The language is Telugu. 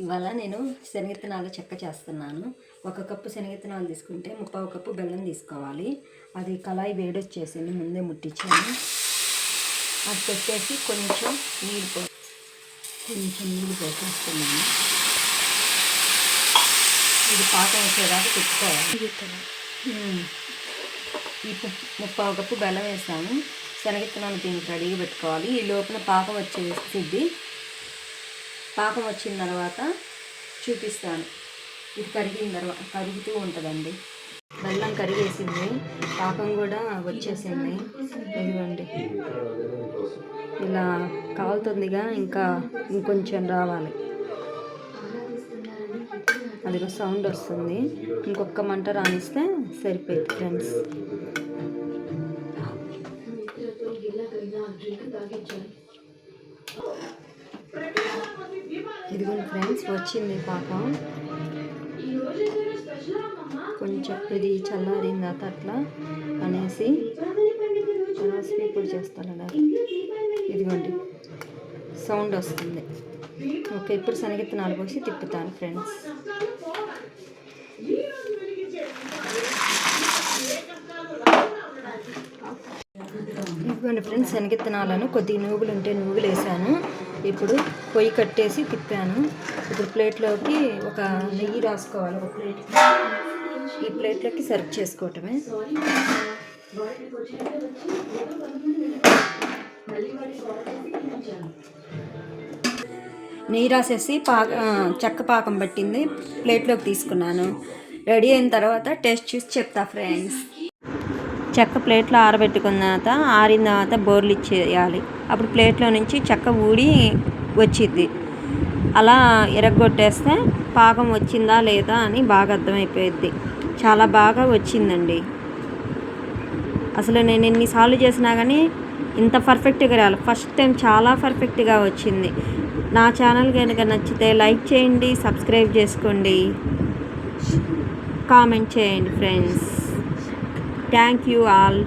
ఇవాళ నేను శనగిత్తనాలు చెక్క చేస్తున్నాను. ఒక కప్పు శనగిత్తనాలు తీసుకుంటే ముప్పావు కప్పు బెల్లం తీసుకోవాలి. అది కళాయి వేడొచ్చేసింది ముందే ముట్టించాను. అది పెట్టేసి కొంచెం నీళ్ళు పో కొంచెం నీళ్ళు పోసేస్తున్నాను. ఇది పాకం వచ్చేదాకా పెట్టుకోవాలి. ఈ ముప్పావు కప్పు బెల్లం వేసాను. శనగిత్తనాలు దీనికి రెడీగా పెట్టుకోవాలి. ఈ లోపల పాకం వచ్చేసిద్ది పాకం వచ్చిన తర్వాత చూపిస్తాను. ఇది కరిగిన తర్వాత కరుగుతూ ఉంటుందండి. బెల్లం కరిగేసింది. పాకం కూడా వచ్చేసింది. ఇదిగోండి. ఇలా కాలుతుందిగా ఇంకా ఇంకొంచెం రావాలి. అదిగో సౌండ్ వస్తుంది. ఇంకొక మంట రానిస్తే సరిపోయింది ఫ్రెండ్స్. ఇదిగోండి ఫ్రెండ్స్ వచ్చింది పాకం కొంచెం ఇది చల్లారిన తర్వాత అట్లా అనేసి రాసి పొడి చేస్తాను ఇదిగోండి సౌండ్ వస్తుంది. ఓకే ఇప్పుడు శనగిత్తనాలు పోసి తిప్పుతాను ఫ్రెండ్స్. ఇదిగోండి ఫ్రెండ్స్ శనగిత్తనాలను కొద్దిగా నువ్వులు ఉంటే నువ్వులు వేసాను ఇప్పుడు పొయ్యి కట్టేసి తిప్పాను. ఇప్పుడు ప్లేట్లోకి ఒక నెయ్యి రాసుకోవాలి ఒక ప్లేట్. ఈ ప్లేట్లోకి సర్వ్ చేసుకోవటమే. నెయ్యి రాసేసి పాక చెక్క పాకం పట్టింది. ప్లేట్లోకి తీసుకున్నాను. రెడీ అయిన తర్వాత టేస్ట్ చూసి చెప్తా ఫ్రెండ్స్. చెక్క ప్లేట్లో ఆరబెట్టుకున్న తర్వాత ఆరిన తర్వాత బోర్లు ఇచ్చేయాలి. అప్పుడు ప్లేట్లో నుంచి చెక్క ఊడి వచ్చిద్ది. అలా ఎరగొట్టేస్తే పాకం వచ్చిందా లేదా అని బాగా అర్థమైపోయింది చాలా బాగా వచ్చిందండి. అసలు నేను ఎన్నిసార్లు చేసినా కానీ ఇంత పర్ఫెక్ట్గా రాలి. ఫస్ట్ టైం చాలా పర్ఫెక్ట్గా వచ్చింది. నా ఛానల్ కనుక నచ్చితే లైక్ చేయండి సబ్స్క్రైబ్ చేసుకోండి. కామెంట్ చేయండి ఫ్రెండ్స్. Thank you all.